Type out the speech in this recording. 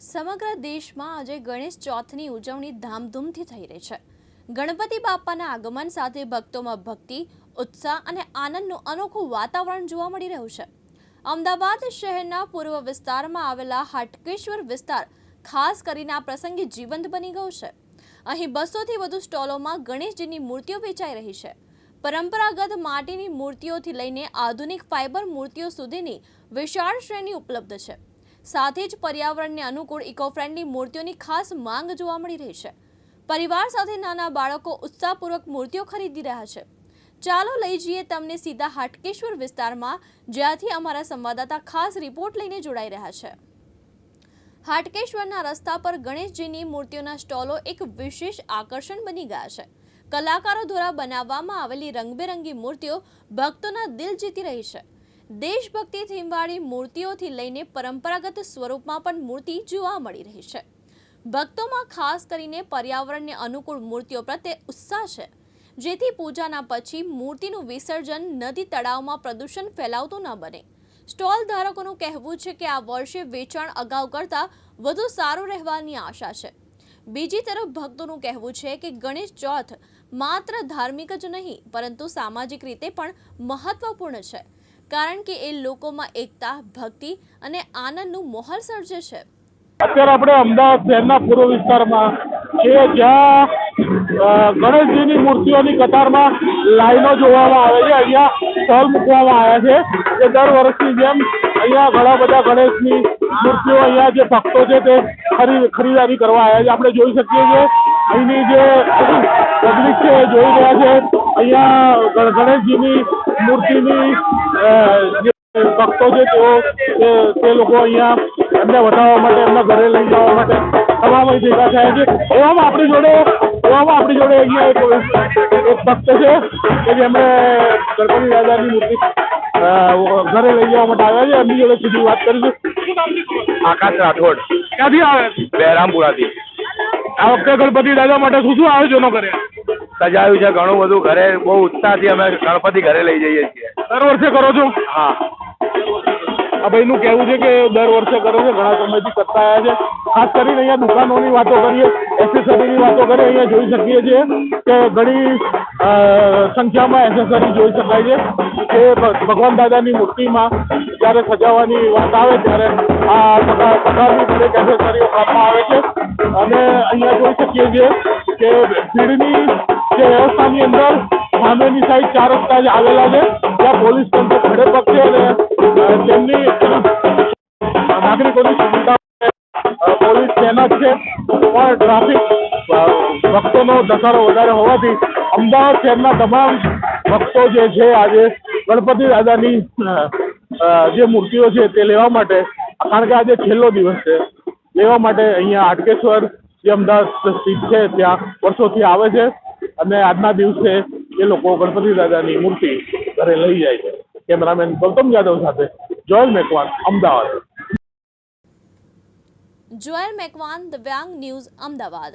સમગ્ર દેશમાં આજે ગણેશ ચોથની ઉજવણી ધામધૂમથી થઈ રહી છે. ગણપતિ બાપાના આગમન સાથે ભક્તોમાં ભક્તિ, ઉત્સાહ અને આનંદનું અનોખું વાતાવરણ જોવા મળી રહ્યું છે. અમદાવાદ શહેરના પૂર્વ વિસ્તારમાં આવેલા હાટકેશ્વર વિસ્તાર ખાસ કરીને આ પ્રસંગે જીવંત બની ગયો છે. અહીં બસોથી વધુ સ્ટોલોમાં ગણેશજીની મૂર્તિઓ વેચાઈ રહી છે. પરંપરાગત માટીની મૂર્તિઓથી લઈને આધુનિક ફાઇબર મૂર્તિઓ સુધીની વિશાળ શ્રેણી ઉપલબ્ધ છે. સાથે જ પર્યાવરણને અનુકૂળ ઇકો ફ્રેન્ડલી મૂર્તિઓની ખાસ માંગ જોવા મળી રહી છે. પરિવાર સાથે નાના બાળકો ઉત્સાહપૂર્વક મૂર્તિઓ ખરીદી રહ્યા છે. ચાલો લઈ જઈએ તમને સીધા હાટકેશ્વર વિસ્તારમાં, જ્યાંથી અમારા સંવાદદાતા ખાસ રિપોર્ટ લઈને જોડાઈ રહ્યા છે. હાટકેશ્વરના રસ્તા પર ગણેશજીની મૂર્તિઓના સ્ટોલો એક વિશેષ આકર્ષણ બની ગયા છે. કલાકારો દ્વારા બનાવવામાં આવેલી રંગબેરંગી મૂર્તિઓ ભક્તોના દિલ જીતી રહી છે. દેશભક્તિ થીમવાળી મૂર્તિઓથી લઈને પરંપરાગત સ્વરૂપમાં પણ મૂર્તિ જોવા મળી રહી છે. ભક્તોમાં ખાસ કરીને પર્યાવરણને અનુકૂળ મૂર્તિઓ પ્રત્યે ઉત્સાહ છે. જેથી પૂજાના પછી મૂર્તિનું વિસર્જન નદી તળાવમાં પ્રદૂષણ ફેલાવતું ન બને. સ્ટોલ ધારકોનું કહેવું છે કે આ વર્ષે વેચાણ અગાઉ કરતાં વધુ સારું રહેવાની આશા છે. બીજી તરફ ભક્તોનું કહેવું છે કે ગણેશ ચોથ માત્ર ધાર્મિક જ નહીં, પરંતુ સામાજિક રીતે પણ મહત્વપૂર્ણ છે. કારણ કે એ લોકોમાં એકતા, ભક્તિ અને આનંદનું માહોલ સર્જે છે. અત્યારે આપણે અમદાવાદ શહેરના પૂર્વ વિસ્તારમાં છે જ્યાં ગણેશજીની મૂર્તિઓની કતારમાં લાઈનો જોવામાં આવે છે, અહીંયા સ્થળ મૂકવામાં આવ્યા છે. કે દર વર્ષની જેમ અહીંયા ઘણા બધા ગણેશની મૂર્તિઓ અહીંયા જે ભક્તો છે તે ખરી, ખરીદારી કરવા આવ્યા છે. આપણે જોઈ શકીએ છીએ અહીંની જે પબ્લિક છે જોઈ રહ્યા છે. અહીંયા ગણેશજીની મૂર્તિની જે ભક્તો છે તેઓ તે- લોકો અહીંયા એમને બતાવવા માટે એમના ઘરે લઈ જવા માટે તમામ અહીં ભેગા થયા છે એવામાં આપણી જોડે એવામાં આપણી જોડે અહીંયા એક એક ભક્ત છે કે જેમણે ગણપતિ દાદાની મૂર્તિ ઘરે લઈ જવા માટે આવ્યા છે. એમની જોડે સીધી વાત કરીશું. આકાશ રાઠોડ. ક્યાંથી આવે? બહેરામપુરાથી. આ વખતે ગણપતિ દાદા માટે શું શું આયોજનો કર્યા? સજાયું છે ઘણું બધું ઘરે બહુ ઉત્સાહથી અમે ગણપતિ ઘરે લઈ જઈએ છીએ. દર વર્ષે કરો છો? હા. ભાઈનું કહેવું છે કે દર વર્ષે કરે છે, ઘણા સમયથી કરતા આવ્યા છે. ખાસ કરીને અહીંયા દુકાનોની વાતો કરીએ, એસેસરીની વાતો કરીએ, અહીંયા જોઈ શકીએ છીએ કે ઘણી સંખ્યામાં એસેસરી જોઈ શકાય છે કે ભગવાન દાદાની મૂર્તિમાં જ્યારે સજાવવાની વાત આવે ત્યારે આ પ્રકાર પ્રકારની દરેક એસેસરીઓ કામમાં આવે છે. અને અહીંયા જોઈ શકીએ છીએ કે ભીડની જે વ્યવસ્થાની અંદર સામેની સાઈડ ચાર રસ્તા આવેલા છે. ત્યાં પોલીસ તૈનાત છે. પણ ટ્રાફિક ભક્તોનો ધસારો વધારે હોવાથી અમદાવાદ શહેરના તમામ ભક્તો જે છે આજે ગણપતિ દાદાની જે મૂર્તિઓ છે તે લેવા માટે, કારણ કે આજે છેલ્લો દિવસ છે, લેવા માટે અહીંયા હાટકેશ્વર, જે અમદાવાદ સ્થિત છે, ત્યાં વર્ષોથી આવે છે અને આજના દિવસે એ લોકો ગણપતિ દાદાની મૂર્તિ ઘરે લઈ જાય છે. કેમેરામેન ગૌતમ યાદવ સાથે જોયલ મેકવાન, અમદાવાદ. જોયલ મેકવાન દિવ્યાંગ ન્યૂઝ અમદાવાદ